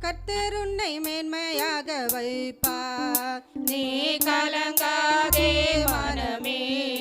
கத்தருன்னை மேன்மையாக வைப்பார். நீ கலங்காதே மனமே.